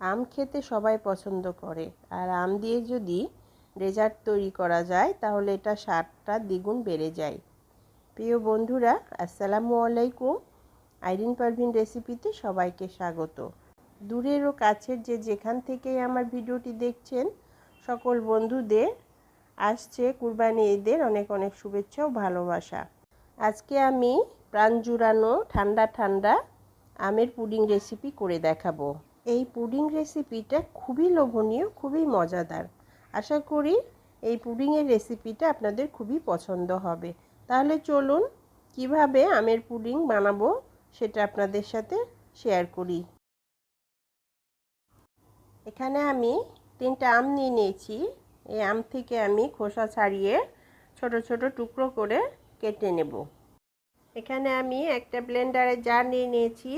আম খেতে সবাই পছন্দ করে। আর আম দিয়ে যদি ডেজার্ট তৈরি করা যায়, তাহলে এটা স্বাদটা দ্বিগুণ বেড়ে যায়। প্রিয় বন্ধুরা, আসসালামু আলাইকুম। আইরিন পারভিন রেসিপিতে সবাইকে স্বাগত। দূরের ও কাছের যে যেখান থেকেই আমার ভিডিওটি দেখছেন, সকল বন্ধুদের আসছে কুরবানি ঈদের অনেক অনেক শুভেচ্ছা ও ভালোবাসা। আজকে আমি প্রাণ জুড়ানো ঠান্ডা ঠান্ডা আমের পুডিং রেসিপি করে দেখাবো। এই পুডিং রেসিপিটা খুবই লোভনীয়, খুবই মজাদার। আশা করি এই পুডিংয়ের রেসিপিটা আপনাদের খুবই পছন্দ হবে। তাহলে চলুন কীভাবে আমের পুডিং বানাবো সেটা আপনাদের সাথে শেয়ার করি। এখানে আমি তিনটা আম নিয়ে নিয়েছি। এই আম থেকে আমি খোসা ছাড়িয়ে ছোট ছোট টুকরো করে কেটে নেব। এখানে আমি একটা ব্লেন্ডারে জার নিয়ে নিয়েছি।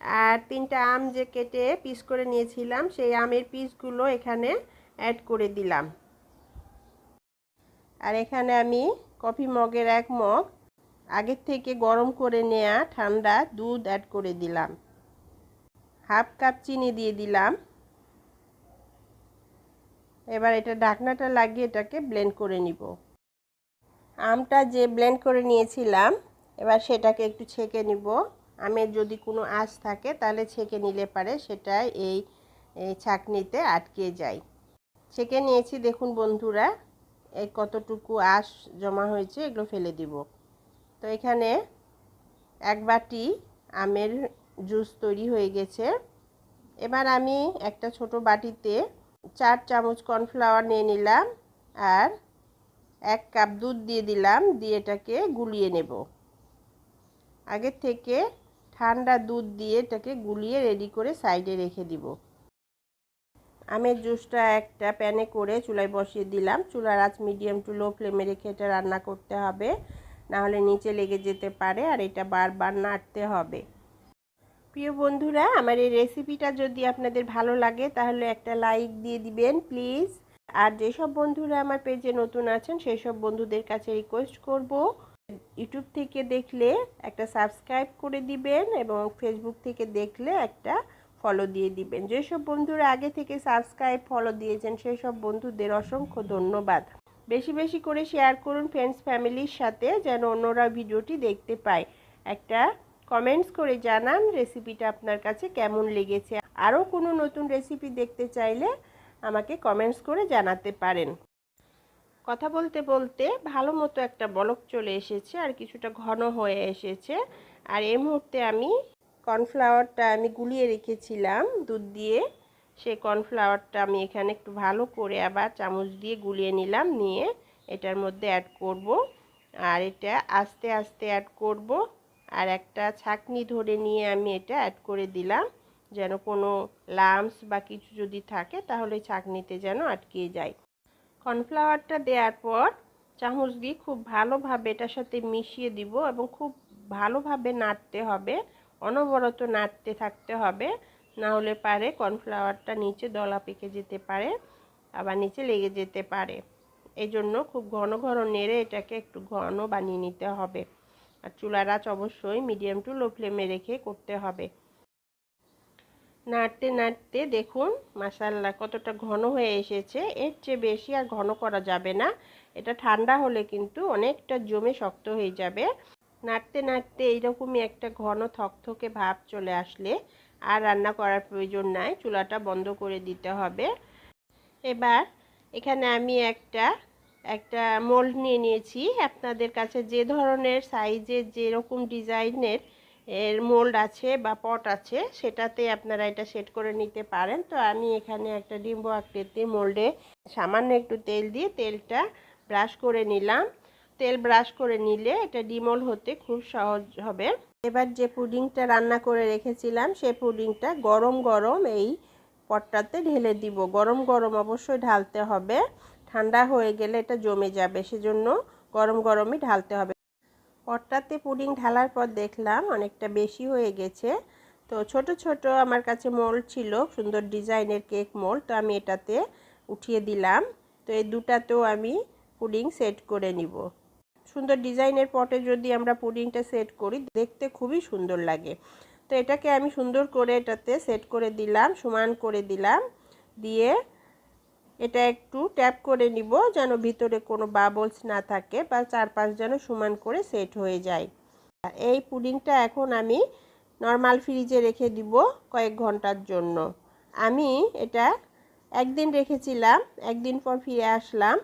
আর তিনটা আম যে কেটে পিস করে নিয়েছিলাম, সেই আমের পিসগুলো এখানে অ্যাড করে দিলাম। আর এখানে আমি কফি মগের এক মগ আগের থেকে গরম করে নেয়া ঠান্ডা দুধ অ্যাড করে দিলাম। হাফ কাপ চিনি দিয়ে দিলাম। এবার এটা ঢাকনাটা লাগিয়ে এটাকে ব্লেন্ড করে নিব। আমটা যে ব্লেন্ড করে নিয়েছিলাম, এবার সেটাকে একটু ছেঁকে নিব। আমের যদি কোনো আঁশ থাকে, তাহলে ছেঁকে নিলে পারে সেটা এই ছাকনিতে আটকে যায়। ছেঁকে নিয়েছি, দেখুন বন্ধুরা এই কতটুকু আঁশ জমা হয়েছে, এগুলো ফেলে দিব। তো এখানে এক বাটি আমের জুস তৈরি হয়ে গেছে। এবার আমি একটা ছোট বাটিতে চার চামচ কর্নফ্লাওয়ার নিয়ে নিলাম আর এক কাপ দুধ দিয়ে দিলাম, দিয়ে এটাকে গুলিয়ে নেব। আগের থেকে ঠান্ডা দুধ দিয়ে এটাকে গুলিয়ে রেডি করে সাইডে রেখে দিব। আমের জুসটা একটা প্যানে করে চুলায় বসিয়ে দিলাম। চুলার আঁচ মিডিয়াম টু লো ফ্লেমে রেখে এটা রান্না করতে হবে। নাহলে নিচে লেগে যেতে পারে আর এটা বারবার নাড়তে হবে। প্রিয় বন্ধুরা, আমার এই রেসিপিটা যদি আপনাদের ভালো লাগে, তাহলে একটা লাইক দিয়ে দিবেন প্লিজ আর যেসব বন্ধুরা আমার পেজে নতুন আছেন সেই সব বন্ধুদের কাছে রিকোয়েস্ট করব। ইউটিউব থেকে দেখলে একটা সাবস্ক্রাইব করে দিবেন এবং ফেসবুক থেকে দেখলে একটা ফলো দিয়ে দিবেন। যেসব বন্ধুরা আগে থেকে সাবস্ক্রাইব ফলো দিয়েছেন সেই সব বন্ধুদের অসংখ্য ধন্যবাদ। বেশি বেশি করে শেয়ার করুন ফ্রেন্ডস ফ্যামিলির সাথে যেন অন্যরা ভিডিওটি দেখতে পায়। একটা কমেন্টস করে জানান রেসিপিটা আপনার কাছে কেমন লেগেছে। আরও কোনো নতুন রেসিপি দেখতে চাইলে আমাকে কমেন্টস করে জানাতে পারেন। কথা বলতে বলতে ভালো মতো একটা বলক চলে এসেছে আর কিছুটা ঘন হয়ে এসেছে। আর এই মুহূর্তে আমি কর্নফ্লাওয়ারটা আমি গুলিয়ে রেখেছিলাম দুধ দিয়ে। সেই কর্নফ্লাওয়ারটা আমি এখানে একটু ভালো করে আবার চামচ দিয়ে গুলিয়ে নিলাম, নিয়ে এটার মধ্যে অ্যাড করব। আর এটা আস্তে আস্তে অ্যাড করব আর একটা ছাকনি ধরে নিয়ে আমি এটা অ্যাড করে দিলাম। যেন কোনো লামস বা কিছু যদি থাকে তাহলে ছাকনিতে যেন আটকে যায়। কর্নফ্লাওয়ারটা দেওয়ার পর চামচ দিয়ে খুব ভালোভাবে এটার সাথে মিশিয়ে দিব এবং খুব ভালোভাবে নাড়তে হবে, অনবরত নাড়তে থাকতে হবে। না হলে পারে কর্নফ্লাওয়ারটা নিচে দলা পেকে যেতে পারে, আবার নিচে লেগে যেতে পারে। এই জন্য খুব ঘন ঘন নেড়ে এটাকে একটু ঘন বানিয়ে নিতে হবে। আর চুলার আঁচ অবশ্যই মিডিয়াম টু লো ফ্লেমে রেখে করতে হবে। নাড়তে নাড়তে দেখুন মাসাল্লা কতটা ঘন হয়ে এসেছে। এর চেয়ে বেশি আর ঘন করা যাবে না। এটা ঠান্ডা হলে কিন্তু অনেকটা জমে শক্ত হয়ে যাবে। নাড়তে নাড়তে এইরকমই একটা ঘন থকথকে ভাব চলে আসলে আর রান্না করার প্রয়োজন নাই, চুলাটা বন্ধ করে দিতে হবে। এবার এখানে আমি একটা একটা মোল্ড নিয়ে নিয়েছি। আপনাদের কাছে যে ধরনের সাইজের যেরকম ডিজাইনের এর মোল্ড আছে বা পট আছে, সেটাতে আপনারা এটা সেট করে নিতে পারেন। তো আমি এখানে একটা ডিম্ব আকৃতি মোল্ডে সামান্য একটু তেল দিয়ে তেলটা ব্রাশ করে নিলাম। তেল ব্রাশ করে নিলে এটা ডিমল হতে খুব সহজ হবে। এবার যে পুডিংটা রান্না করে রেখেছিলাম সেই পুডিংটা গরম গরম এই পটটাতে ঢেলে দিব। গরম গরম অবশ্যই ঢালতে হবে। ঠান্ডা হয়ে গেলে এটা জমে যাবে, সেজন্য গরম গরমই ঢালতে হবে। পটটাতে পুডিং ঢালার পর দেখলাম অনেকটা বেশি হয়ে গেছে। তো ছোট ছোট আমার কাছে মোল্ড ছিল, সুন্দর ডিজাইনের কেক মোল্ড, তো আমি এটাতে উঠিয়ে দিলাম। তো এই দুটাতেও আমি পুডিং সেট করে নিব। সুন্দর ডিজাইনের পটে যদি আমরা পুডিংটা সেট করি, দেখতে খুবই সুন্দর লাগে। তো এটাকে আমি সুন্দর করে এটাতে সেট করে দিলাম, সমান করে দিলাম। দিয়ে এটা একটু ট্যাপ করে নিব যেন ভিতরে কোনো বাবলস না থাকে বা চারপাশ যেন সমান করে সেট হয়ে যায়। এই পুডিংটা এখন আমি নর্মাল ফ্রিজে রেখে দিব কয়েক ঘণ্টার জন্য। আমি এটা একদিন রেখেছিলাম, একদিন পর ফিরে আসলাম।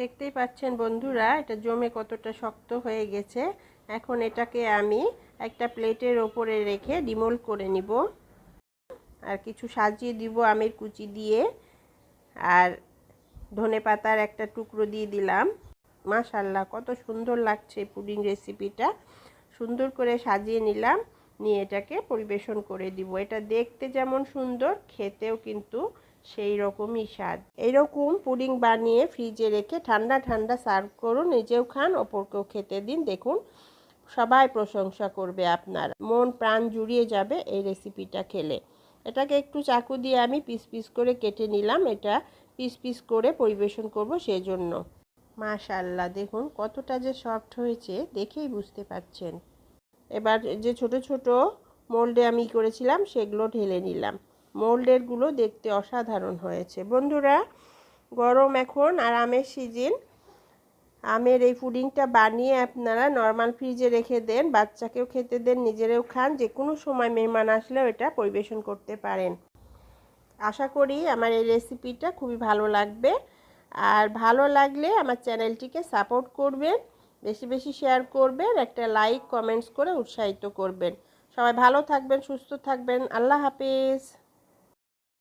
দেখতেই পাচ্ছেন বন্ধুরা, এটা জমে কতটা শক্ত হয়ে গেছে। এখন এটাকে আমি একটা প্লেটের ওপরে রেখে ডিমোল করে নিব। আর কিছু সাজিয়ে দিব আমের কুচি দিয়ে। আর ধনে পাতার একটা টুকরো দিয়ে দিলাম। মাশাল্লাহ কত সুন্দর লাগছে পুডিং রেসিপিটা। সুন্দর করে সাজিয়ে নিলাম, নিয়ে এটাকে পরিবেশন করে দিব। এটা দেখতে যেমন সুন্দর, খেতেও কিন্তু সেই রকমই স্বাদ। এইরকম পুডিং বানিয়ে ফ্রিজে রেখে ঠান্ডা ঠান্ডা সার্ভ করুন, নিজেও খান, অপরকেও খেতে দিন। দেখুন, সবাই প্রশংসা করবে আপনার। মন প্রাণ জুড়িয়ে যাবে এই রেসিপিটা খেলে। এটাকে একটু চাকু দিয়ে আমি পিস পিস করে কেটে নিলাম। এটা পিস পিস করে পরিবেশন করব সেজন্য। মাশাল্লাহ দেখুন কতটা যে সফট হয়েছে, দেখেই বুঝতে পারছেন। এবার যে ছোট ছোট মোল্ডে আমি করেছিলাম, সেগুলো ঢেলে নিলাম। মোল্ডেরগুলো দেখতে অসাধারণ হয়েছে। বন্ধুরা, গরম এখন, আর আমের সিজন। আমের এই পুডিংটা বানিয়ে আপনারা নর্মাল ফ্রিজে রেখে দেন, বাচ্চাকেও খেতে দেন, নিজেরাও খান যে কোনো সময় মেহমান আসলেও এটা পরিবেশন করতে পারেন। আশা করি আমার এই রেসিপিটা খুবই ভালো লাগবে। আর ভালো লাগলে আমার চ্যানেলটিকে সাপোর্ট করবেন, বেশি বেশি শেয়ার করবেন, একটা লাইক কমেন্টস করে উৎসাহিত করবেন। সবাই ভালো থাকবেন, সুস্থ থাকবেন, আল্লাহ হাফিজ।